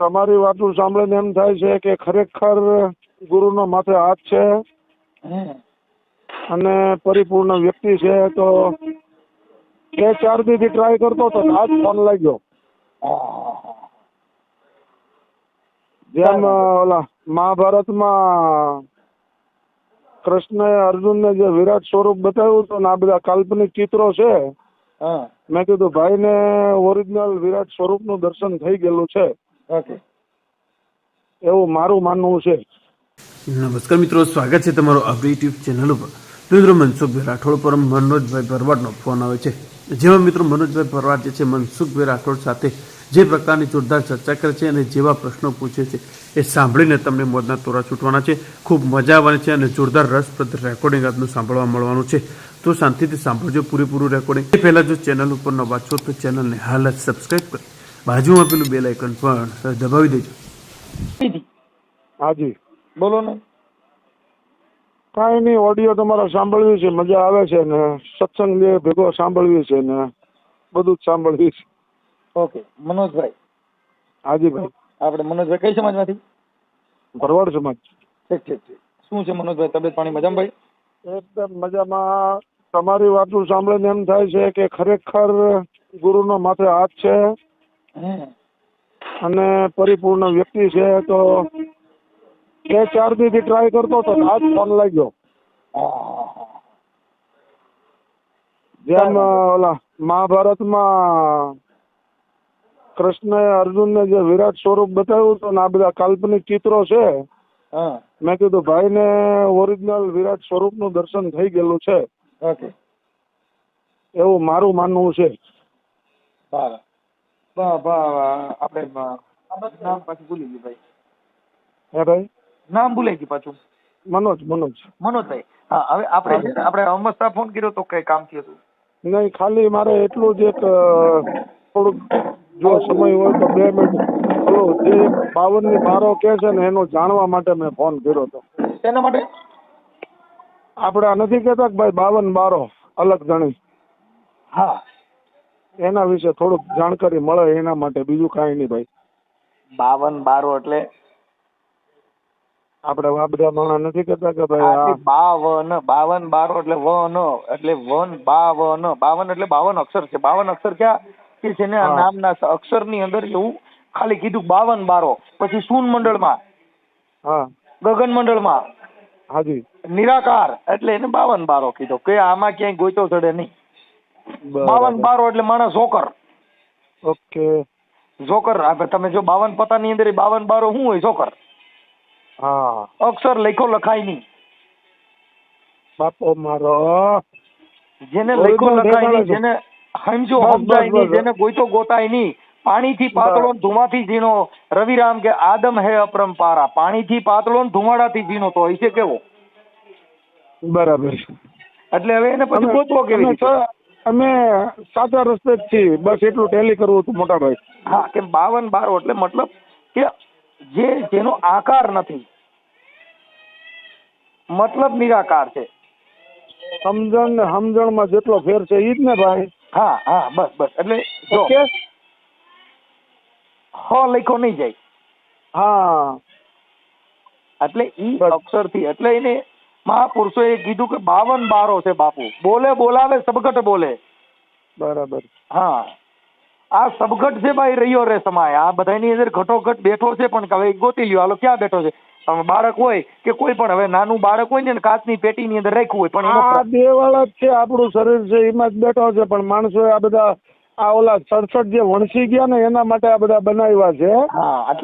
તમારી વાતો સાંભળીને એમ થાય છે કે ખરેખર ગુરુનો માથે હાથ છે અને પરિપૂર્ણ વ્યક્તિ છે તો બે ચાર દીથી ટ્રાય કરતો ને આજ ફોન લાગ્યો. જેમ ઓલા મહાભારતમાં કૃષ્ણએ અર્જુનને જે વિરાટ સ્વરૂપ બતાવ્યું હતું ને આ બધા કાલ્પનિક ચિત્રો છે મેં કીધું ભાઈને ઓરિજિનલ વિરાટ સ્વરૂપનું દર્શન થઈ ગયેલું છે. એવું મારું માનવું છે. નમસ્કાર મિત્રો, સ્વાગત છે તમારો આપણી યુટ્યુબ ચેનલ ઉપર. મિત્રો, મનસુખભાઈ રાઠોડ પર મનોજભાઈ ભરવાડનો ફોન આવે છે. જેમાં મિત્રો, મનોજભાઈ ભરવાડ જે છે, મનસુખભાઈ રાઠોડ સાથે જે પ્રકારની જોરદાર ચર્ચા કરે છે અને જેવા પ્રશ્નો પૂછે છે એ સાંભળીને તમને મોજના તોરા છૂટવાના છે. ખૂબ મજા આવવાની છે અને જોરદાર રસપ્રદ રેકોર્ડિંગ આપનું સાંભળવા મળવાનું છે. તો શાંતિથી સાંભળજો, પૂરેપૂરું રેકોર્ડિંગ એ પહેલાં જો ચેનલ ઉપર ન છો તો ચેનલને હાલ જ સબસ્ક્રાઈબ કરી. બાજુમાં પેલું બેલ આઇકન પણ દબાવી દેજો. હાજી. બોલો ને. કાંઈ નહીં ઓડિયો તમારા સાંભળવી છે મજા આવે છે ને. સત્સંગ જે ભેગો સાંભળવી છે ને બધું જ સાંભળવી છે. ઓકે મનોજભાઈ. હાજી ભાઈ. આપણે મનોજભાઈ કઈ સમાજમાંથી? ભરવાડ સમાજ. ઠીક ઠીક ઠીક. શું છે મનોજભાઈ તબિયત પાણી મજામાં ભાઈ? એકદમ મજામાં. તમારી વાતું સાંભળીને એમ થાય છે કે ખરેખર ગુરુનો માથે હાથ છે. અને પરિપૂર્ણ વ્યક્તિ છે તો બે ચાર દીથી ટ્રાય કરતો હતો ને આજ ફોન લાગ્યો. જેમ ઓલા મહાભારતમાં કૃષ્ણએ અર્જુનને જે વિરાટ સ્વરૂપ બતાવ્યું હતું ને આ બધા કાલ્પનિક ચિત્રો છે હા. મેં કીધું ભાઈને ઓરિજિનલ વિરાટ સ્વરૂપનું દર્શન થઈ ગયેલું છે. એવું મારું માનવું છે. બરાબર. આપણે નામ પાછું ભૂલી ગયું ભાઈ. હે ભાઈ? નામ ભૂલાઈ ગયું પાછું. મનોજ મનોજ. મનોજભાઈ. હા હવે આપણે આપણે અમસ્તા ફોન કર્યો તો કઈ કામ થયું હતું? નહીં ખાલી મારે એટલું જ એક થોડુંક જો સમય હોય તો બે મિનિટ. હલો જે બાવનની બારો કે છે ને એનો જાણવા માટે મેં ફોન કર્યો હતો. તેના માટે? આપણે આ નથી કહેતા કે ભાઈ બાવન બારો અલગ ગણી. હા. એના વિશે થોડુંક જાણકારી મળે એના માટે બીજું કાંઈ નહીં ભાઈ. બાવન બારો એટલે? આપણે આ બધા માણસ નથી કરતા કે ભાઈ બાવન બાવન બારો એટલે વન એટલે વન બાવન બાવન એટલે બાવન અક્ષર છે. બાવન અક્ષર ક્યાં? કે છે ને. નામના અક્ષરની અંદર એવું ખાલી કીધું બાવન બારો. પછી શૂન મંડળમાં હા. ગગન મંડળમાં હાજી. નિરાકાર એટલે એને બાવન બારો કીધો. કે આમાં ક્યાંય ગોચો ચડે નહીં. બાવન બારો એટલે માણસ જોકર. ઓકે. જોકર તમે જો બાવન પતાની અંદર બાવન બારો શું હોય જોકર? હા. અક્ષર લખો લખાય નહીં. બાપો મારો. જેને લખો લખાય નહીં જેને સમજો સમજાય નહીં. જેને ગોઈતો ગોતાય નહીં. પાણીથી પાતળો ને ધુમાથી ઝીણો. રવિરામ કે આદમ હે અપરંપારા. પાણીથી પાતળો ને ધુમાડાથી ઝીણો તો છે કેવો? બરાબર એટલે હવે એને પછી ગોતવો કેવી રીતે? અમે સાચા રસ્તે જ છીએ બસ એટલું ટેલી કરવું હતું મોટા ભાઈ. હા કે બાવન બારો એટલે મતલબ કે જે જેનો આકાર નથી. મતલબ નિરાકાર છે. સમજણ ને સમજણમાં જેટલો ફેર છે ઈ જ ને ભાઈ? હા હા બસ બસ એટલે જો ઓકે? હ લખો નહીં જાય. હા. એટલે ઈ અક્ષરથી એટલે એને મહાપુરુષોએ કીધું કે બાવન બારો છે બાપુ. બોલે બોલાવે સબગટ બોલે. બરાબર. હા. આ સબગટ છે ભાઈ રહ્યો રે સમાય. આ બધાની અંદર ઘટોઘટ બેઠો છે પણ હવે ગોતી લ્યો. હાલો ક્યાં બેઠો છે? બાળક હોય કે કોઈ પણ હવે નાનું બાળક હોય ને કાચની પેટીની અંદર રાખ્યું હોય પણ આ બે વાળા છે આપણું શરીર છે એમાં જ બેઠો છે પણ માણસો આ બધા આ ઓલા સડસઠ જે વણસી ગયા ને એના માટે આ બધા બનાવ્યા છે.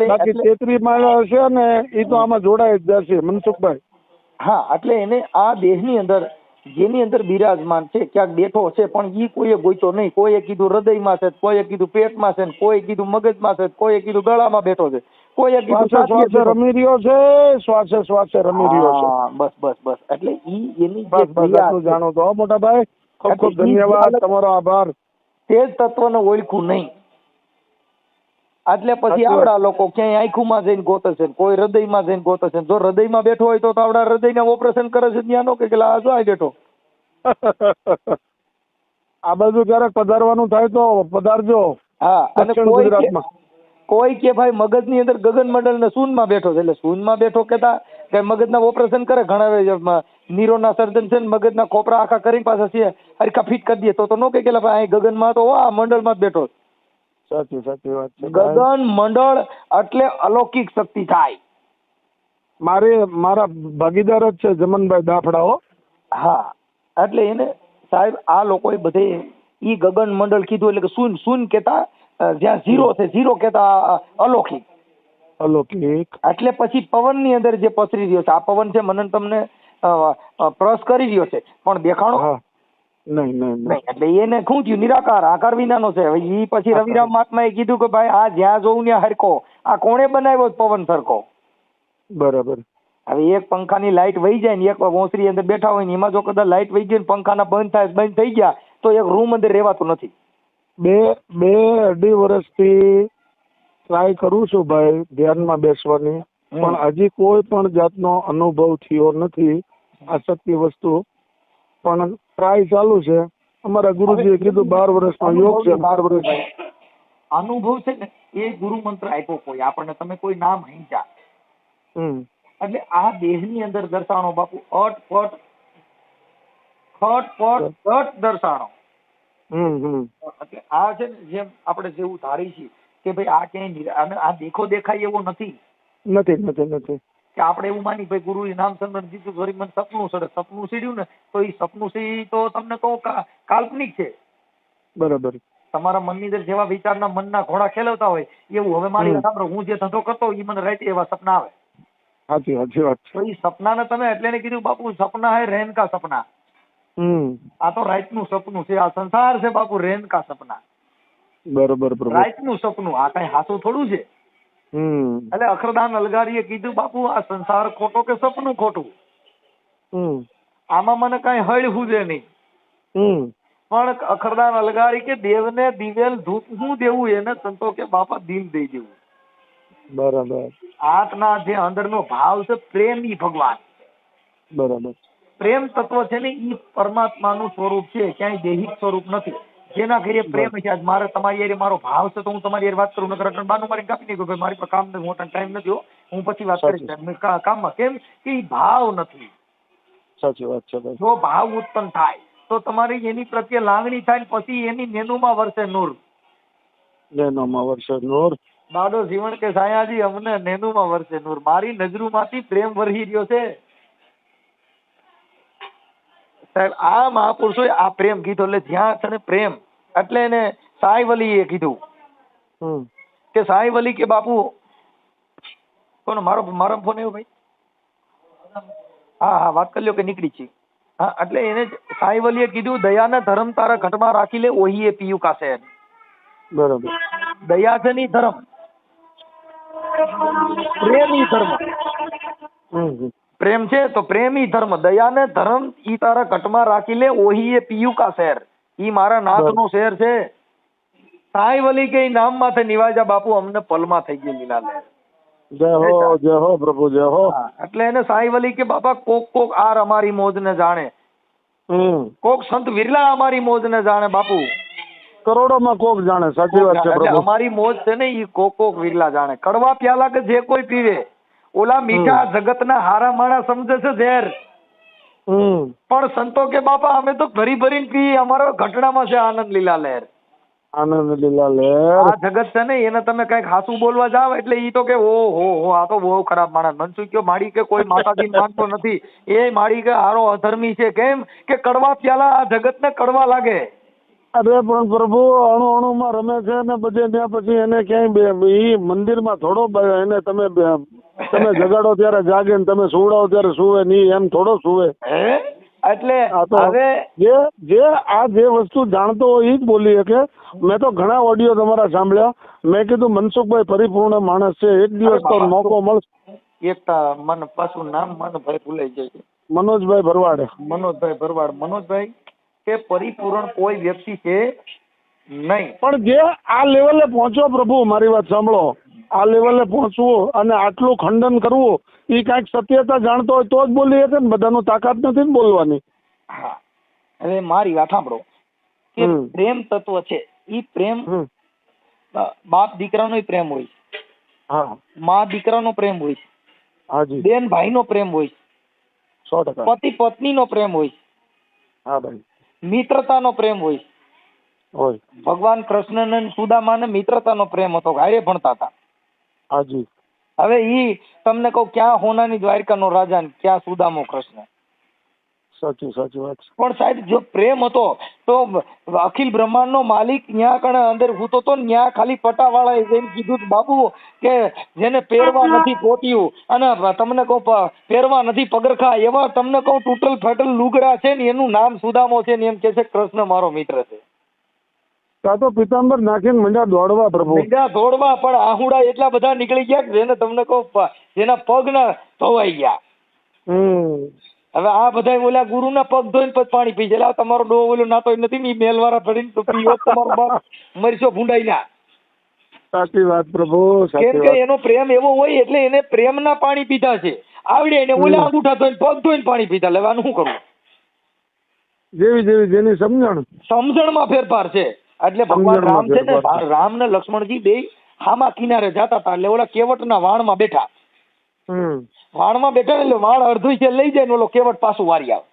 બાકી તેત્રી માળા છે ને એ તો આમાં જોડાઈ જ જશે મનસુખભાઈ. હા એટલે એને આ દેહની અંદર જેની અંદર બિરાજમાન છે ક્યાંક બેઠો છે પણ ઈ કોઈએ ગોઈતો નહીં. કોઈએ કીધું હૃદયમાં છે કોઈએ કીધું પેટમાં છે કોઈએ કીધું મગજમાં છે કોઈએ કીધું ગળામાં બેઠો છે કોઈએ કીધું શ્વાસે. રમી રહ્યો છે શ્વાસે શ્વાસે રમી રહ્યો છે. બસ બસ બસ. એટલે ઈ એની બસ બસ જાણો તો મોટા ભાઈ ખૂબ ખૂબ ધન્યવાદ તમારો આભાર. તે જ તત્વને ઓળખું નહીં. એટલે પછી આવડા લોકો ક્યાંય આંખુમાં જઈને ગોતે છે કોઈ હૃદયમાં જઈને ગોતે છે જો હૃદયમાં બેઠો હોય તો આવડા હૃદયને ઓપરેશન કરે છે ત્યાંનો કે આ જો આ બેઠો. આ બાજુ ક્યારેક પધારવાનું થાય તો પધારજો હા અને કોઈ કે- કોઈ કે ભાઈ મગજની અંદર ગગન મંડળ ને શૂન્યમાં બેઠો છે એટલે શૂન્યમાં બેઠો કેતા કે મગજના ઓપરેશન કરે ઘણા નીરોના સર્જન છે ને મગજના ખોપરા આખા કરીને પાછા છે હરખા ફિટ કરી દે તો તો નો કે કે ભાઈ અહીં ગગનમાં તો આ મંડળમાં જ બેઠો છે. સાચી સાચી વાત છે ગગન મંડળ એટલે અલૌકિક શક્તિ થાય. મારે મારા ભાગીદાર જ છે જમનભાઈ દાફડાઓ હો. એટલે એને સાહેબ આ લોકોએ બધે ઈ ગગન મંડળ કીધું એટલે કે શૂન શૂન કેતા જ્યાં ઝીરો છે ઝીરો કેતા અલૌકિક. અલૌકિક. એટલે પછી પવનની અંદર જે પસરી રહ્યો છે આ પવન છે મનન તમને પ્રસ કરી રહ્યો છે પણ દેખાણો નહીં નહીં એટલે એને શું થયું? નિરાકાર આકાર વિનાનો છે. હવે ઈ પછી રવિરામ મહાત્માએ કીધું કે ભાઈ આ જ્યાં જોઉં ત્યાં હરકો. આ કોણે બનાવ્યો પવન સરખો? બરાબર. હવે એક પંખાની લાઇટ વહી જાય ને એક ઓસરી અંદર બેઠા હોય ને એમાં જો કદાચ લાઇટ વહી ગઈ ને પંખાના બંધ થાય બંધ થઈ ગયા તો એક રૂમ અંદર રહેવાતું નથી. બે બે અઢી વર્ષથી ટ્રાય કરું છું ભાઈ ધ્યાનમાં બેસવાની. પણ હજી કોઈ પણ જાતનો અનુભવ થયો નથી આ સત્ય વસ્તુ. પણ ટ્રાય ચાલુ છે. અમારા ગુરુજીએ કીધું બાર વર્ષનો યોગ છે બાર વર્ષ અનુભવ છે ને એ ગુરુ મંત્ર આપ્યો કોઈ આપણને તમે કોઈ નામ હિંચા. એટલે આ દેહની અંદર દર્શાણો બાપુ અટ પટ ખટ પટ ઘટ દર્શાણો એટલે આ છે ને જેમ આપણે જેવું ધારી છીએ કે ભાઈ આ ક્યાંય આ દેખો દેખાય એવો નથી. નથી નથી નથી. કે આપણે એવું માની ભાઈ ગુરુ નામ સંગઠન જીતું ફરી મને સપનું સડે. સપનું સીડ્યું ને તો એ સપનું સી તો તમને તો કાલ્પનિક છે. બરાબર. તમારા મનની અંદર જેવા વિચારના મનના ઘોડા ખેલવતા હોય એવું હવે મારી સાંભળો હું જે ધંધો કરતો એ મને રાઈટ એવા સપના આવે. સાચી સાચી વાત તો એ સપનાને તમે એટલે ને કીધું બાપુ સપના હે રેન કા સપના. હમ. આ તો રાઈટનું સપનું છે આ સંસાર છે બાપુ રેન કા સપના. બરોબર રાઈટનું સપનું આ કઈ હાસું થોડું છે? એટલે અખરદાન અલગારીએ કીધું બાપુ આ સંસાર ખોટો કે સપનું ખોટું? આમાં મને કઈ હળ હુજે નહીં. પણ અખરદાન અલગારી કે દેવને દિવેલ ધૂપ હું દેવું એને સંતો કે બાપા દિલ દઈ દેવું. બરાબર. આત્મા જે અંદરનો ભાવ છે પ્રેમ ઈ ભગવાન. બરાબર. પ્રેમ તત્વ છે ને ઈ પરમાત્માનું સ્વરૂપ છે ક્યાંય દૈહિક સ્વરૂપ નથી. જેના ઘરે પ્રેમ છે આજ મારે તમારી હારે મારો ભાવ છે તો હું તમારી હારે વાત કરું નકર અટણ બાનું મારી કાપી નહીં ભાઈ મારી પર કામ નથી મોટા ટાઈમ નથી હો. હું પછી વાત કરીશ કામમાં કેમ? કે ભાવ નથી. સાચી વાત છે જો ભાવ ઉત્પન્ન થાય તો તમારી એની પ્રત્યે લાગણી થાય ને પછી એની નેનુમાં વરસે નૂર. નેનુમાં વર્ષે નૂર. દાડો જીવન કે સાયાજી અમને નેનુમાં વર્ષે નૂર. મારી નજરુમાંથી પ્રેમ વરહી રહ્યો છે. સાહેબ આ મહાપુરુષોએ આ પ્રેમ કીધો એટલે જ્યાં છે ને પ્રેમ. એટલે એને સાઈવલીએ કીધું. કે સાહેબ અલી કે બાપુ કોનો મારો મારો ફોન આવ્યો ભાઈ? હા હા વાત કરી લો કે નીકળી છે. હા એટલે એને સાઈવલીએ કીધું દયાને ધર્મ તારા ઘટમાં રાખી લે ઓહીએ પીયું કાશે બરોબર. દયા છે ની ધર્મ. પ્રેમી ધર્મ. હમ હમ. પ્રેમ છે તો પ્રેમી ધર્મ. દયાને ધર્મ ઈ તારા કટમાં રાખી લે ઓહી એ પિયુ કા શહેર ઈ મારા નાથનો શેર છે. સાંઈ વલી કે નામ માથે નિવાજા બાપુ અમને પલમાં થઈ ગઈ લીલા લે જય હો જય હો પ્રભુ જય હો. એટલે એને સાંઈ વલી કે બાપા કોક કોક આર અમારી મોજ ને જાણે કોક સંત વિરલા અમારી મોજ ને જાણે બાપુ. કરોડોમાં કોક જાણે સાચી વાત છે પ્રભુ. અમારી મોજ છે ને ઈ કોક કોક વિરલા જાણે. કડવા પ્યાલા કે જે કોઈ પીવે. ઓલા મીઠા જગતના હારા માણા સમજે છે ઝેર. પણ સંતો કે બાપા અમે તો ભરી ભરીને પી અમારો ઘટનામાં છે આનંદ લીલા લહેર. આનંદ લીલા લહેર. આ જગત છે ને એને તમે કંઈક હાસું બોલવા જાવ એટલે ઈ તો કે ઓ હો હો આ તો બહુ ખરાબ માણસ. મનસુખ કયો માડી કે કોઈ માતાજી માનતો નથી. એ માડી કે હારો અધર્મી છે. કેમ? કે કડવા પ્યાલા આ જગતને કડવા લાગે. અરે પણ પ્રભુ અણુ અણુમાં રમે છે ને પછી ત્યાં પછી એને ક્યાંય મંદિર ઈ મંદિરમાં થોડો એને તમે તમે જગાડો ત્યારે જાગે ને તમે સુવડાવો ત્યારે સુવે નહીં એમ થોડો સુવે. એટલે હવે જે જે આ જે વસ્તુ જાણતો હોય એ જ બોલી શકે. મેં તો ઘણા ઓડિયો તમારા સાંભળ્યા. મેં કીધું મનસુખભાઈ પરિપૂર્ણ માણસ છે. એક દિવસ તો મોકો મળશે. એક તા મન પાછું નામ મનભાઈ ભૂલાઈ જાય મનોજભાઈ ભરવાડ. મનોજભાઈ ભરવાડ. મનોજભાઈ કે પરિપૂર્ણ કોઈ વ્યક્તિ છે નહીં. પણ જે આ લેવલે પહોંચો પ્રભુ મારી વાત સાંભળો. આ લેવલે પહોંચવું અને આટલું ખંડન કરવું એ કાંઈક સત્યતા જાણતો હોય તો જ બોલી શકે ને બધાનો તાકાત નથી ને બોલવાની. હા. હવે મારી વાત સાંભળો. કે પ્રેમ તત્વ છે. ઈ પ્રેમ બાપ દીકરાનો પ્રેમ હોય છે. હા. મા દીકરાનો પ્રેમ હોય છે. હાજી. બેન ભાઈનો પ્રેમ હોય છે. સો ટકા. પતિ પત્નીનો પ્રેમ હોય છે. હા ભાઈ. મિત્રતાનો પ્રેમ હોય ભગવાન કૃષ્ણ અને સુદામાને મિત્રતાનો પ્રેમ હતો. ગાયરે ભણતા હતા. હાજી. હવે ઈ તમને કહું ક્યાં હોનાની દ્વારકાનો રાજા ને ક્યાં સુદામો કૃષ્ણ? સાચું સાચું વાત પણ સાહેબ જો પ્રેમ હતો તો અખિલ બ્રહ્માંડનો માલિક ન્યા કણે અંદર હૂતો તો ન્યા ખાલી પટાવાળાએ જેમ કીધું કે બાબુ કે જેને પહેરવા નથી પોટ્યું અને તમને કહું પહેરવા નથી પગરખા એવા તમને કહું તૂટલ ફાટલ લુગડા છે ને એનું નામ સુદામો છે ને એમ કે છે કૃષ્ણ મારો મિત્ર છે. તો પિતાંબર નાખીને મંડ્યા દોડવા પ્રભુ. મેઘા દોડવા પણ આહુડા એટલા બધા નીકળી ગયા જેને તમને કહું જેના પગ ના ધોવાઈ ગયા. હવે આ બધા ઓલા ગુરુના પગ ધોઈને પછી પાણી પી જાય. તમારો ડો ઓલો નાતો નથી ને મેલવાળા ફરીને તો પીવો તમારો બાપ. મરીશો ભૂંડાઈ ના. સાચી વાત પ્રભુ કેમ કે એનો પ્રેમ એવો હોય એટલે એને પ્રેમના પાણી પીધા છે. આવડે એને ઓલા અંગૂઠા ધોઈને પગ ધોઈને પાણી પીધા. લેવાનું શું કરવું જેવી જેવી જેની સમજણ. સમજણમાં ફેરફાર છે. એટલે ભગવાન રામ છે ને રામ ને લક્ષ્મણજી બે હામા કિનારે જતા હતા. એટલે ઓલા કેવટના વાણમાં બેઠા. વાણમાં બેઠા એટલે વાણ અડધું છે લઈ જાય ને ઓલો કેવટ પાછું વારી આવે.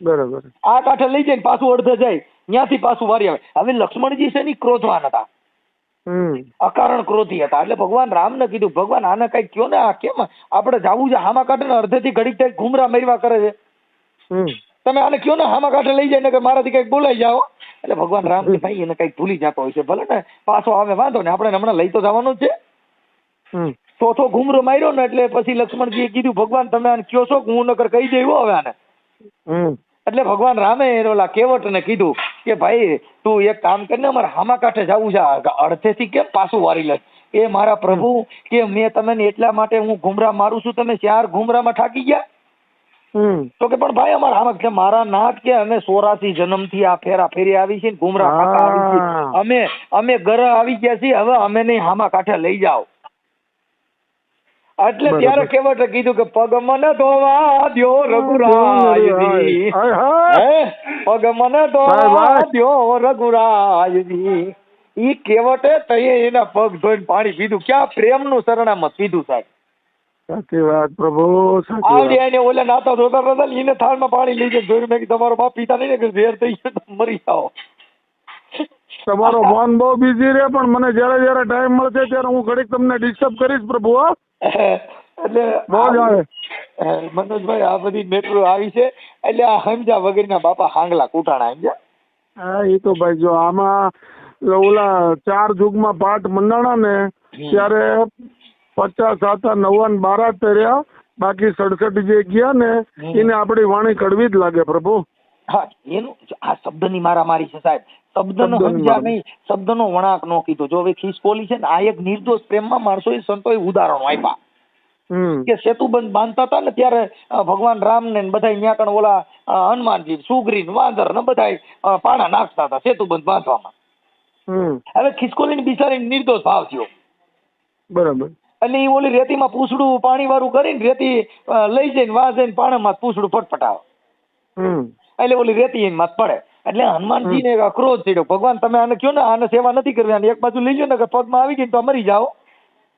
બરાબર. આ કાંઠે લઈ જાય ને પાછું અડધે જાય ત્યાંથી પાછું વારી આવે. હવે લક્ષ્મણજી છે ને ક્રોધવાન હતા. અકારણ ક્રોધી હતા. એટલે ભગવાન રામને કીધું ભગવાન આને કઈ કયો ને આ કેમ? આપણે જાવું છે હામા કાંઠે ને અડધેથી ઘડીક ઘુમરા મરવા કરે છે. તમે આને કયો ને હામા કાંઠે લઈ જાય ને મારાથી કંઈક બોલાઈ જાઓ. એટલે ભગવાન રામ ભાઈ એને કંઈક ભૂલી જતો હોય છે. ભલે ને પાછો આવે વાંધો ને આપણે હમણાં લઈ તો જવાનું છે. ચોથો ઘુમરો માર્યો ને એટલે પછી લક્ષ્મણજીએ કીધું ભગવાન તમે આને કયો છો? હું નકર કહી દેવો હવે આને. એટલે ભગવાન રામે ઓલા કેવટને કીધું કે ભાઈ તું એક કામ કરીને અમારે હામા કાંઠે જવું છે. અડધેથી કેમ પાછું વારી લે? એ મારા પ્રભુ કે મેં તમને એટલા માટે હું ઘુમરા મારું છું તમે ચાર ઘુમરામાં ઠાકી ગયા? તો કે પણ ભાઈ અમારા આમ કે મારા નાથ કે અમે સોરાથી જન્મથી આ ફેરા ફેરી આવી છે ગુમરા ખાતા આવી છે અમે અમે ઘરે આવી ગયા છીએ હવે અમે નહીં હામા કાંઠે લઈ જાઓ. એટલે ત્યારે કેવટે કીધું કે પગ મને ધોવા દ્યો રઘુરાયજી? પગ મને ધોવા. દ્યો રઘુરાયજી. ઈ કેવટે તઈએ એના પગ ધોઈને પાણી પીધું. ક્યાં પ્રેમનું સરનામત પીધું સાહેબ? સાચી વાત પ્રભુ આવડી આઈને નાતા ધોતા ધોતા એને થાળમાં પાણી લઈ જાય જોયું મેં કે તમારો બાપ પીતા નહીં કે ઝેર થઈ ગયો મરી જાઓ. તમારો ફોન બહુ બિઝી રહે પણ મને જ્યારે જ્યારે ટાઈમ મળશે ત્યારે હું ઘડીક તમને ડિસ્ટર્બ કરીશ પ્રભુ એટલે બહુ જ આવે. મનોજભાઈ આ બધી મેટ્રો આવી છે એટલે આ હમજા વગેરેના બાપા હાંગલા કુટાણા સમજ્યા? હા એ તો ભાઈ જો આમાં ઓલા ચાર જુગમાં પાઠ મંડાણા ને ત્યારે પચાસ હતા નવ્વાન બારા તર્યા બાકી સડસઠ જે ગયા ને એને આપણી વાણી કડવી જ લાગે પ્રભુ. હા એનું આ શબ્દની મારામારી છે સાહેબ. શબ્દનો સમજ્યા. નહીં શબ્દનો વણાક નો કીધો. જો હવે ખિસકોલી છે ને આ એક નિર્દોષ પ્રેમમાં માણસોએ સંતોએ ઉદાહરણો આપ્યા. કે સેતુ બંધ બાંધતા હતા ને ત્યારે ભગવાન રામ ને બધા ત્યાં કણ ઓલા હનુમાનજી સુગ્રીન વાંદર ને બધા પાણા નાખતા હતા સેતુબંધ બાંધવામાં. હમ. હવે ખિસકોલીની બિચારી નિર્દોષ ભાવ થયો. બરાબર. એટલે એ ઓલી રેતીમાં પૂછડું પાણી વાળું કરીને રેતી લઈ જઈને વાં જઈને પાણીમાં પૂછડું ફટફટાવે. એટલે ઓલી રેતી એની માથ પડે. એટલે હનુમાનજીને ક્રોધ થયો ભગવાન તમે આને કયો ને આને સેવા નથી કરવી આને એક બાજુ લઈ લો ને પગમાં આવી ગઈ તો મરી જાઓ.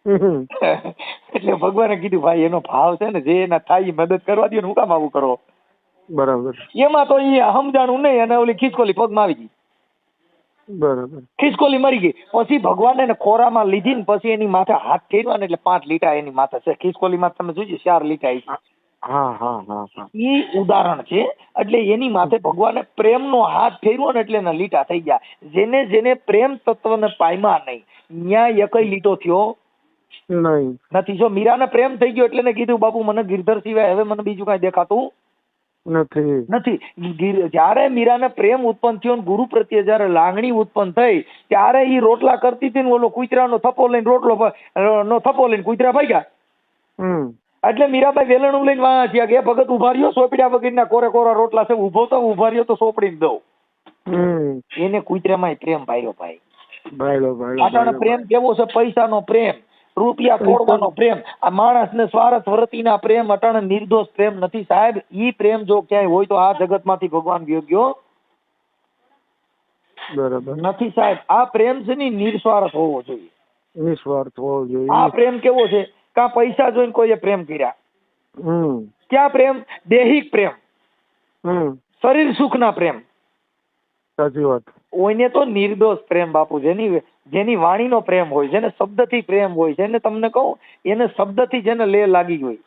એટલે ભગવાને કીધું ભાઈ એનો ભાવ છે ને જે એના થાય મદદ કરવા દે હું કામ આવું કરો. બરાબર. એમાં તો એ સમજાણું નહીં અને ઓલી ખિસકોલી પગમાં આવી ગઈ. બરાબર. ખિસકોલી મરી ગઈ. પછી ભગવાન એને ખોરામાં લીધી ને પછી એની માથે હાથ ફેરવા ને એટલે પાંચ લીટા એની માથે છે. ખિસકોલીમાં તમે જોજો ચાર લીટા આવી છે. હા હા હા હા ઉદાહરણ છે. એટલે એની માથે ભગવાને પ્રેમનો હાથ ફેરવો ને એટલે એના લીટા થઈ ગયા. જેને જેને પ્રેમ તત્વને પાયમાં નહીં. ન્યાય એકય લીટો થયો. નહીં. નથી. જો મીરાને પ્રેમ થઈ ગયો એટલે ને કીધું બાપુ મને ગિરધર સિવાય હવે મને બીજું કાંઈ દેખાતું નથી. નથી. જ્યારે મીરાને પ્રેમ ઉત્પન્ન થયો ગુરુ પ્રત્યે જ્યારે લાગણી ઉત્પન્ન થઈ ત્યારે એ રોટલા કરતી હતી ને ઓલો કુતરાનો થપ્પો લઈને રોટલો નો થપ્પો લઈને કુતરા ભાગ્યા. એટલે મીરાબાઈ વેલણું લઈને વાળા થયા કે "એ ભગત ઊભા રહ્યો સોપડ્યા વગરના કોરે કોરા રોટલા છે ઊભો તો ઊભા રહ્યો તો સોપડીને દઉં. હમ. એને કુતરામાં પ્રેમ પાયો ભાઈ. પ્રેમ કેવો છે? પૈસાનો પ્રેમ. રૂપિયા તોડવાનો પ્રેમ. આ માણસને સ્વાર્થ વૃત્તિના પ્રેમ અટણ નિર્દોષ પ્રેમ નથી. સાહેબ ઈ પ્રેમ જો ક્યાંય હોય તો આ જગતમાંથી ભગવાન ગયો ગયો બરાબર. નથી સાહેબ. આ પ્રેમ છે ને નિસ્વાર્થ હોવો જોઈએ. નિસ્વાર્થ હોવો જોઈએ. આ પ્રેમ કેવો છે? કા પૈસા જોઈને કોઈએ પ્રેમ કર્યા. હમ. ક્યાં પ્રેમ? દેહિક પ્રેમ. હમ. શરીર સુખના પ્રેમ. સાચી વાત. કોઈને તો નિર્દોષ પ્રેમ બાપુ જેની જેની વાણીનો પ્રેમ હોય જેને શબ્દથી પ્રેમ હોય જેને તમને કહું એને શબ્દથી જેને લે લાગી હોય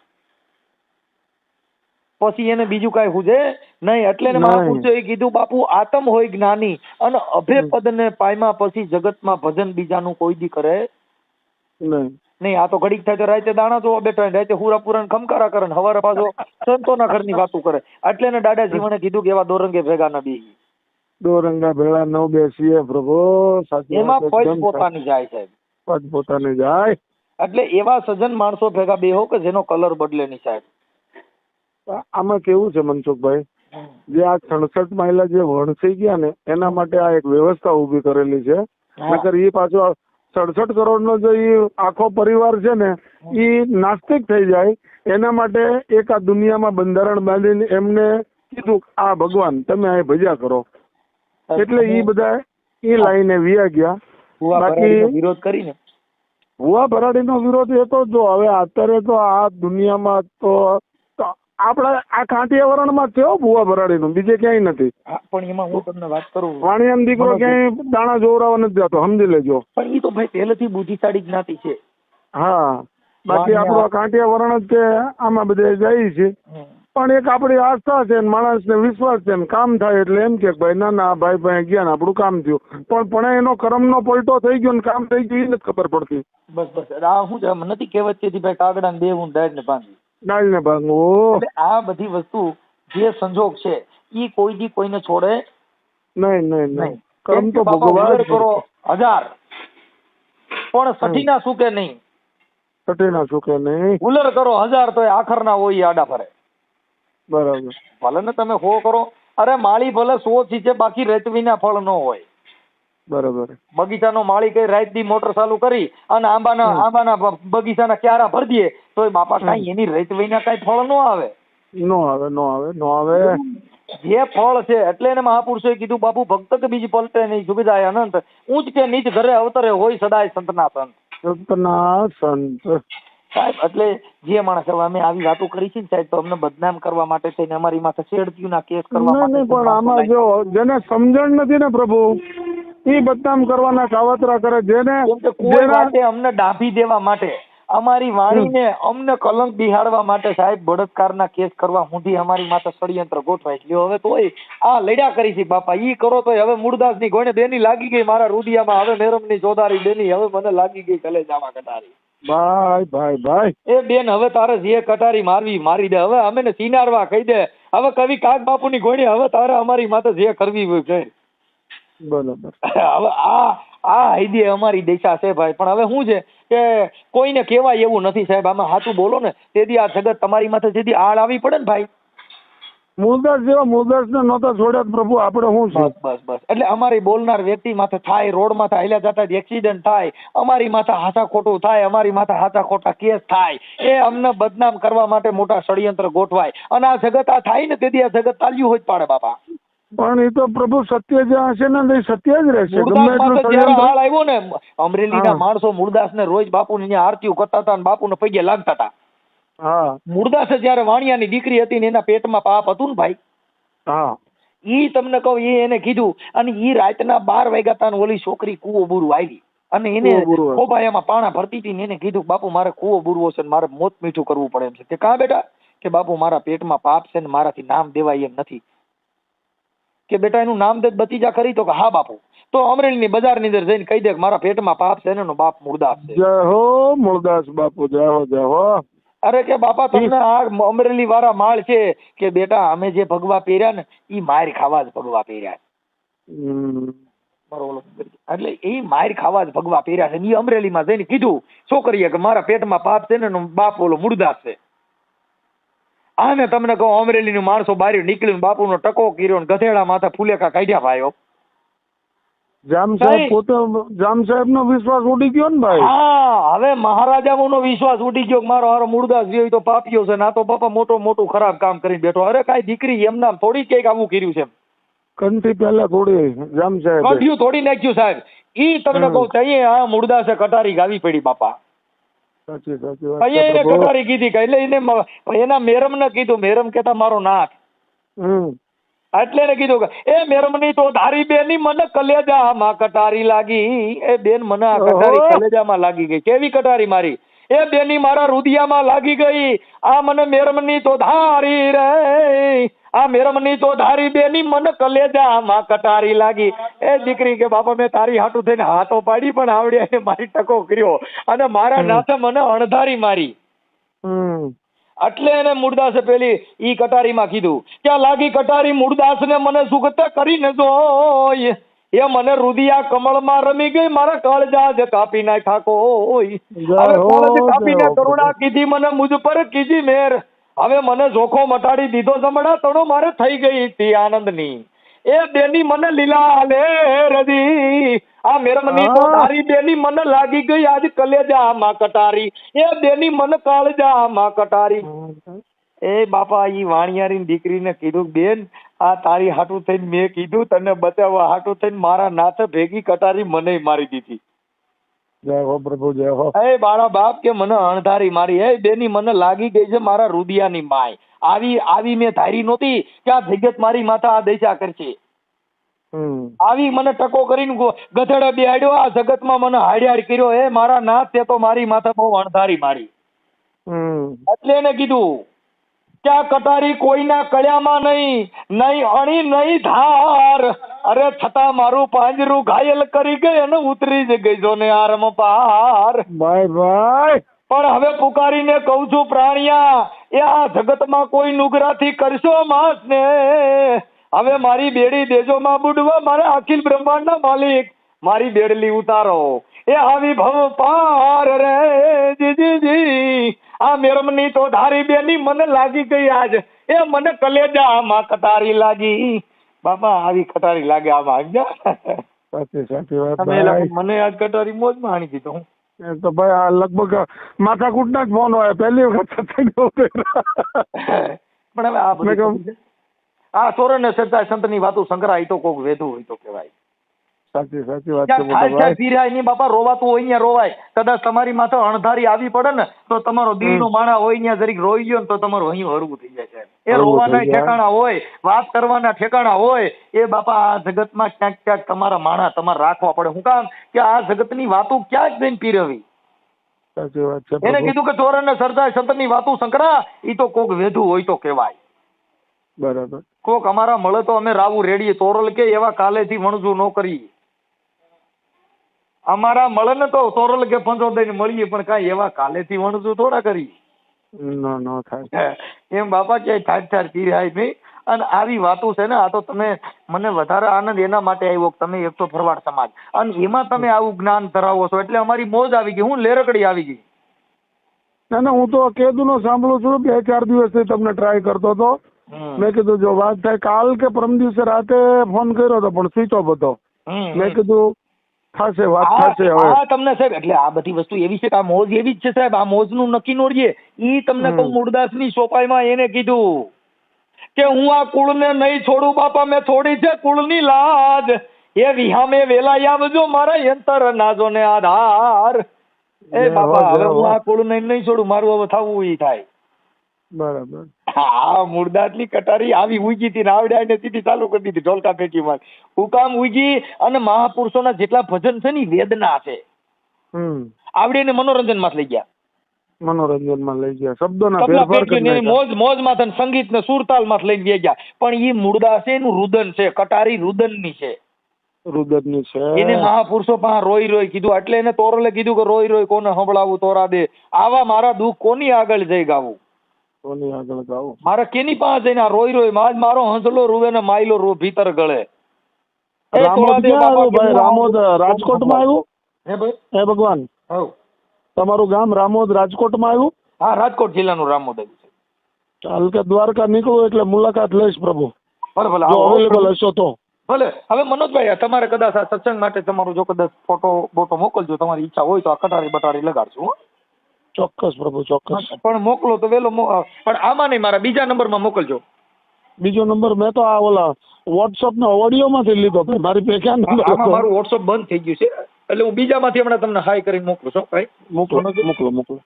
પછી એને બીજું કાંઈ હુજે નહીં એટલે મહાપુરુષોએ કીધું બાપુ આતમ હોય જ્ઞાની અને અભે પદને પાયમાં પછી જગતમાં ભજન બીજાનું કોઈ દી કરે નહીં. નહીં આ તો ઘડીક થાય તો રાતે દાણા જોવા બેઠા હોય, રાતે હુરા પુરાણ ખમકારા કરે ને હવારે પાછો સંતોના ઘરની વાતું કરે. એટલે એને દાદા કીધું કે એવા દોરંગે ભેગા ન બેહી દોરંગા ભેળા નવ બેસીએ. પ્રભુ એમાં વાત પોતાની જાય સાહેબ. પદ પોતાની જાય. એટલે એવા સજન માણસો ભેગા બેહો કે જેનો કલર બદલે નહીં સાહેબ? આમાં કેવું છે મનસુખભાઈ? જે આ સડસઠ માઇલા જે વણસી ગયા ને એના માટે આ એક વ્યવસ્થા ઊભી કરેલી છે. નકર એ પાછો સડસઠ કરોડ નો જો એ આખો પરિવાર છે ને એ નાસ્તિક થઈ જાય. એના માટે એક આ દુનિયામાં બંધારણ બાંધીને એમને કીધું આ ભગવાન તમે આ ભજ્યા કરો. એટલે ઈ બધા એ લાઈને વિયા ગયા. બાકી- વિરોધ કરીને? ભુવા ભરાડીનો વિરોધ એ તો જો હવે અત્યારે તો આ દુનિયામાં તો આપણા આ કાંઠિયાવરણમાં થયો ભુવા ભરાડીનું? બીજે ક્યાંય નથી. પણ એમાં હું તમને વાત કરું. વાણિયાનો દીકરો ક્યાંય દાણા જોવરાવા નથી જતો સમજી લેજો. પણ એ તો ભાઈ પહેલેથી બુદ્ધિશાળી જ્ઞાતિ છે. હા. બાકી આપડો આપણું કાંઠિયાવરણ જ છે આમાં બધે જાય છે. પણ એક આપણી આસ્થા છે ને માણસને વિશ્વાસ છે ને કામ થાય એટલે એમ કે ભાઈ ના ના ભાઈ ભાઈ ગયા ને આપણું કામ થયું. પણ પણ એનો કર્મનો પલટો થઈ ગયો ને કામ થઈ ગયું એ નથી ખબર પડતી. બસ બસ. આ શું છે? નથી કહેવત કે ભાઈ કાગડા ને દેવું ડાળ ને ભાંગી. ડાળ ને ભાંગવો આ બધી વસ્તુ જે સંજોગ છે ઈ કોઈ દી કોઈને છોડે નહીં નહીં નહીં. કર્મ તો ઉલટ કરો હજાર. પણ સઠીના સુકે નહીં. સઠીના સુકે નહીં. ઉલર કરો હજાર તો આખરના હોય આડા ફરે. બરાબર. ભલે ને તમે હો કરો. અરે માળી ભલે સો છે બાકી રેતવીના ફળ ન હોય. બરાબર. બગીચાનો માળી કઈ રાત દી મોટર ચાલુ કરી અને આંબાના આંબાના બગીચાના ક્યારા ભરી દઈએ તો બાપા કાંઈ એની રેતવીના કાંઈ ફળ ન આવે. નો આવે નો આવે નો આવે. જે ફળ છે એટલે એને મહાપુરુષોએ કીધું બાપુ ભક્ત કે બીજી પલટે નહીં જુગ અનંત. ઊંચ કે નીચ ઘરે અવતરે હોય સદાય સંતના સંત. સંતના સંત. સાહેબ એટલે જે માણસ હવે અમે આવી વાતો કરી છે ને સાહેબ તો અમને બદનામ કરવા માટે થઈને અમારી માથે છેડતીઓના કેસ કરવા નહીં પણ આમાં જો જેને સમજણ નથી ને પ્રભુ એ બદનામ કરવાના કાવતરા કરે જેને કોઈ માટે અમને ડાભી દેવા માટે અમારી વાણીને અમને કલંક બિહાડવા માટે સાહેબ બળાત્કારના કેસ કરવા સુધી અમારી માથે ષડયંત્ર ગોઠવાય લ્યો હવે તોય આ લડ્યા કરી છે બાપા ઈ કરો તોય. હવે મૂળદાસની ગોણે બેની લાગી ગઈ મારા રુદિયામાં હવે મેરમની ચોધારી બેની હવે મને લાગી ગઈ કલેજામાં કટારી. ભાઈ ભાઈ ભાઈ એ બેન હવે તારે જે કટારી મારવી મારી દે. હવે અમે ને સિનારવા કહી દે. હવે કવિ કાગ બાપુની ગોળી હવે તારે અમારી માથે જે કરવી હોય છે બરાબર. હવે આ આ આઈડી અમારી દિશા છે ભાઈ. પણ હવે શું છે કે કોઈને કહેવાય એવું નથી સાહેબ. આમાં સાચું બોલો ને તેથી આ જગત તમારી માથે જેથી આળ આવી પડે ને ભાઈ. મૂળદાસ જેવા મૂળદાસ ને નહોતા છોડ્યા પ્રભુ આપણે શું છે? બસ બસ બસ. એટલે અમારી બોલનાર વ્યક્તિ માથે થાય રોડ માથે હાલ્યા જતા એક્સિડન્ટ થાય અમારી માથે હાથા ખોટું થાય અમારી માથે હાથા ખોટા કેસ થાય. એ અમને બદનામ કરવા માટે મોટા ષડયંત્ર ગોઠવાય. અને આ જગત આ થાય ને તેથી આ જગત તાલ્યું હોય જ પાડે બાપા. પણ એ તો પ્રભુ સત્ય જ્યાં હશે ને સત્ય જ રહેશે. આવ્યો ને અમરેલીના માણસો મૂળદાસ ને રોજ બાપુ ને આરતીઓ કરતા હતા અને બાપુને પગે લાગતા હતા. હા. મૂળદાસે જ્યારે વાણિયાની દીકરી હતી ને એના પેટમાં પાપ હતું ને ભાઈ? હા. ઈ તમને કહું એ એને કીધું અને ઈ રાતના બાર વાગ્યા તા ઓલી છોકરી કુવો બુરુ આવી અને એને બુરુ પાણા ભરતી હતી ને એને કીધું બાપુ મારે કુવો બુરવો છે ને મારે મોત મીઠું કરવું પડે એમ છે. કે કા બેટા. કે બાપુ મારા પેટમાં પાપ છે ને મારાથી નામ દેવાય એમ નથી. કે બેટા એનું નામ દે બતી કરી તો કે હા બાપુ. તો અમરેલીની બજારની અંદર જઈને કહી દે કે મારા પેટમાં પાપ છે ને એનો બાપ મુરદાસ છે. જય હો મુરદાસ બાપુ જય હો જય હો. અરે કે બાપા તમને આ અમરેલી વાળા માળ છે કે બેટા અમે જે ભગવા પહેર્યા ને એ માર ખાવા જ ભગવા પહેર્યા. એટલે એ માર ખાવા જ ભગવા પહેર્યા છે એ અમરેલીમાં જઈને કીધું છોકરીએ કે મારા પેટમાં પાપ છે ને બાપ ઓલો મૂળદાસ છે. આને તમને કહું અમરેલીનું માણસો બારી નીકળીને બાપુનો ટકો કર્યો ને ગધેડા માથા ફૂલેકા કાઢ્યા ભાઈઓ. જામ સાહેબ પોતે જામ સાહેબ નો વિશ્વાસ ઉડી ગયો ને ભાઈ. હા હવે મહારાજાઓનો વિશ્વાસ ઉડી ગયો મારો હારો મૂળદાસ જેવી તો પાપીઓ છે ના તો બાપા મોટો મોટું ખરાબ કામ કરીને બેઠો. અરે કાંઈ દીકરી એમ નામ થોડી કંઈક આવું કર્યું છે કંઠી પહેલા થોડી જામ સાહેબ. કંઠિયું થોડી નાખ્યું સાહેબ. ઈ તમને. કહું તઈએ આ મૂળદાસે કટારી ગાવી પડી બાપા. સાચી સાચી વાત એને કટારી કીધી એટલે એને એના મેરમ ને કીધું મેરમ કેતા મારો નાથ. હમ. એટલે એને કીધું કે એ મેરમની તો ધારી બેની મને કલેજામાં કટારી લાગી. એ બેન મને આ કટારી કલેજામાં લાગી ગઈ. કેવી કટારી મારી? એ બેની મારા રુદિયામાં લાગી ગઈ. આ મને મેરમની તો ધારી રે. આ મેરમની તો ધારી બેની મને કલેજામાં કટારી લાગી. એ દીકરી કે બાપા મેં તારી હાટું થઈને હાથો પાડી પણ આવડ્યા મારી ટકો કર્યો અને મારા નાથે મને અણધારી મારી. હમ. એટલે એને મૂળદાસે પેલી ઈ કટારીમાં કીધું ત્યાં લાગી કટારી મૂળદાસને મને સુગત કરીને જોય. એ મને રુદિયા કમળમાં રમી ગઈ મારા કાળજા જ કાપી નાખ્યા કોઈ. હવે કાપીને કરુણા કીધી મને મુજ પર કીધી મેર. હવે મને જોખો મટાડી દીધો જમણા તણો મારે થઈ ગઈ હતી આનંદની. એ બેની મને લીલા લે રદી આ મેરમની તો હા. તારી બેની મન લાગી ગઈ આજ કલેજામાં કટારી. એ બેની મને કાળજામાં કટારી. એ બાપા ઈ વાણિયારી દીકરીને કીધું બેન આ તારી હાટું થઈને મેં કીધું તને બચાવવા હાટું થઈને મારા નાથે ભેગી કટારી મને મારી દીધી. જય હો પ્રભુ જય હો. એ બાળા બાપ કે મને અણધારી મારી. એ બેની મને લાગી ગઈ છે મારા રુદિયાની માય. આવી આવી મેં ધારી નહોતી કે આ જગત મારી માથા આ દશા કરશે. આવી મને ટકો કરીને ગધેડે બેહાડ્યો આ જગતમાં મને હાડ્યાડ કર્યો. એ મારા નાથ તે તો મારી માથે બહુ અણધારી મારી. એટલે એને કીધું કે આ કટારી કોઈના કળ્યામાં નહીં નહીં અણી નહીં ધાર. અરે છતાં મારું પાંજરું ઘાયલ કરી ગઈ અને ઉતરી જ ગઈ જો ને આરમ પાર. ભાઈ ભાઈ. પણ હવે પુકારીને કહું છું પ્રાણિયા એ આ જગતમાં કોઈ નુગરાથી કરશો માસ ને. હવે મારી બેડી દેજોમાં બુડવા મારા અખિલ બ્રહ્માંડના માલિક. મારી બેડલી ઉતારો. એ આવી ભવ પાર રે જી જી જી આ મેરમની તો ધારી બેની મને લાગી ગઈ આજ. એ મને કલેજામાં કટારી લાગી. બાપા આવી કટારી લાગે આમાં સમજ્યા? સાચી સાચી વાત મને આજ કટારી મોજમાં આણી દીધો હું. તો ભાઈ આ લગભગ માથાકૂટના જ ફોન હોય પહેલી વખત પણ હવે આ બધું આ સોરન ને સચ્ચા સંતની વાતો સંકરાય તો કોક વેધું હોય તો કહેવાય. સાચી સાચી વાત છે મોટા ભાઈ. પીરાય નહીં બાપા રોવાતું હોય ત્યાં રોવાય. કદાચ તમારી માથે અણધારી આવી પડે ને તો તમારો દિલનો માણા હોય ત્યાં જરીક રોઈ ગયો ને તો તમારું અહીં હરવું થઈ જાય છે એ રોવાના ઠેકાણા હોય વાત કરવાના ઠેકાણા હોય એ બાપા આ જગતમાં ક્યાંક ક્યાંક તમારા માણા તમારે રાખવા પડે. હું કામ કે આ જગતની વાતો ક્યાંક જઈને પીરવી? સાચી વાત છે એને કીધું કે ચોર ને સરદાર સંતની વાતો સંકળા ઈ તો કોક વેધું હોય તો કહેવાય. બરાબર. કોક અમારા મળે તો અમે રાવું રેડીએ. તોરલ કે એવા કાલેથી વણજુ ન કરીએ અમારા મળે ને તો તોરલ કે પંચો દઈને મળીએ પણ કાંઈ એવા કાલેથી વણજુ થોડા કરીએ નો નો થાય. એમ બાપા ક્યાંય ઠાર ઠાર પીરાય નહીં. અને આવી વાતો છે ને આ તો તમે મને વધારે આનંદ એના માટે આવ્યો કે તમે એક તો ફરવાડ સમાજ. અને એમાં તમે આવું જ્ઞાન ધરાવો છો એટલે અમારી મોજ આવી ગઈ. હું લેરકડી આવી ગઈ. ના ના હું તો કેદુ નો સાંભળું છું. બે ચાર દિવસથી તમને ટ્રાય કરતો હતો. મેં કીધું જો વાત થાય કાલ કે પરમ દિવસે રાતે ફોન કર્યો હતો પણ સ્વિચ ઓફ હતો. મેં કીધું થશે વાત થશે હવે. આ તમને સાહેબ એટલે આ બધી વસ્તુ એવી છે કે આ મોજ એવી જ છે સાહેબ આ મોજનું નક્કી નોડીએ ઈ તમને હમ. ની સોપાઈ ચોપાઈમાં એને કીધું કે હું આ કુળ ને નહીં છોડું બાપા મેં છોડી છે કુળની લાજ. એ વિહામે વેલા આવજો મારા યંતર નાજો ને આધાર. એ બાપા હવે હું. આ કુળને નહીં છોડું મારું હવે થવું ઈ થાય. બરાબર. આ મૂળદાસની કટારી આવી ઉગી હતી ને ને સીધી ચાલુ કરી દીધી ઢોલકા પેટીમાં હુકામ ઉગી અને મહાપુરુષોના જેટલા ભજન છે ને વેદના છે. આવડે ને મનોરંજનમાં લઈ ગયા મનોરંજનમાં લઈ ગયા પેટી નાખ્યા. મોજ મોજમાં થઈને સંગીત ને સુરતાલમાં લઈ ગયા. પણ એ મુર્દા છે એનું રુદન છે કટારી રુદનની છે. રુદનની છે. એને મહાપુરુષો પાસે રોઈ રોઈ કીધું એટલે એને તોરલે કીધું કે રોઈ રોઈ કોને સંભળાવું તોરા દે. આવા મારા દુઃખ કોની આગળ જઈ ગાવું? કોની આગળ ગાવું મારે કેની પાસે જઈને રોઈ રોઈ આજ મારો હંસલો રૂવે ને માયલો રૂ ભીતર ગળે. રામોદ? રાજકોટમાં આવ્યું હે ભાઈ? હે ભગવાન. તમારું ગામ રામોદ રાજકોટમાં આવ્યું? હા રાજકોટ જિલ્લાનું રામોદ આવ્યું છે. ચાલ કે દ્વારકા નીકળું એટલે મુલાકાત લઈશ પ્રભુ. ભલે ભલે અવેલેબલ હશો તો. ભલે હવે મનોજભાઈ તમારે કદાચ આ સત્સંગ માટે તમારો જો કદાચ ફોટો બોટો મોકલજો તમારી ઈચ્છા હોય તો આ કટારી બટારી લગાડશું હો. ચોક્કસ પ્રભુ ચોક્કસ. પણ મોકલો તો વેલો મો- પણ આમાં નહીં મારા બીજા નંબરમાં મોકલજો. બીજો નંબર મેં તો આ ઓલા વોટ્સઅપ નો ઓડિયો માંથી લીધો મારી પાસે ક્યાં નંબર મારું વોટ્સઅપ બંધ થઈ ગયું છે. એટલે હું બીજામાંથી હમણાં તમને હાઈ કરીને મોકલું છું મોકલો મોકલો મોકલો.